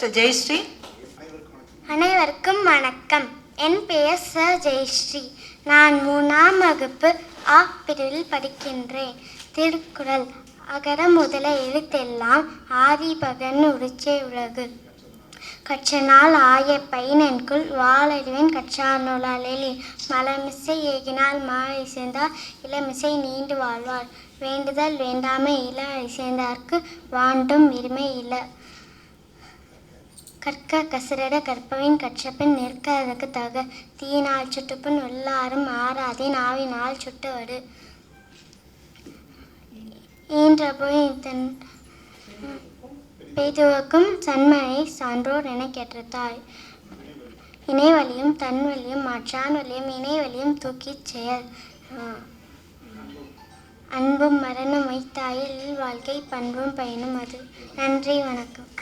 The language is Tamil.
ச ஜெயஸ்ரீ. அனைவருக்கும் வணக்கம். என் பெயர் ச ஜெயஸ்ரீ. நான் மூணாம் வகுப்பு ஆ பிரிவில் படிக்கின்றேன். திருக்குறள் அகர முதல எழுத்தெல்லாம் ஆதிபகன் உரிச்சே உலகு. கற்றனால் ஆய பையனென்குள் வாழறிவன் கற்றார் நூலாளி மலமிசை ஏகினால் மாலை சேர்ந்தார் இளமிசை நீண்டு வாழ்வார். வேண்டுதல் வேண்டாமை இள சேர்ந்தார்க்கு வாண்டும் இருமை இல்லை கற்க கசரட கற்பவின் கற்றபின் நிற்க அதற்கு தக. தீயினால் சுட்டுப்பின் உள்ளாரும் ஆறாதே நாவினால் சுட்டுவடு. ஈன்ற போய் தன் பெய்துவக்கும் சன்மனை சான்றோர் என கேட்டதாய் இணைவழியும் தன் வழியும் மற்றான் வழியும் இணை வழியும் தூக்கிச் செயல். அன்பும் மரணம் வைத்தாயில் வாழ்க்கை பண்பும் பயனும் அது. நன்றி வணக்கம்.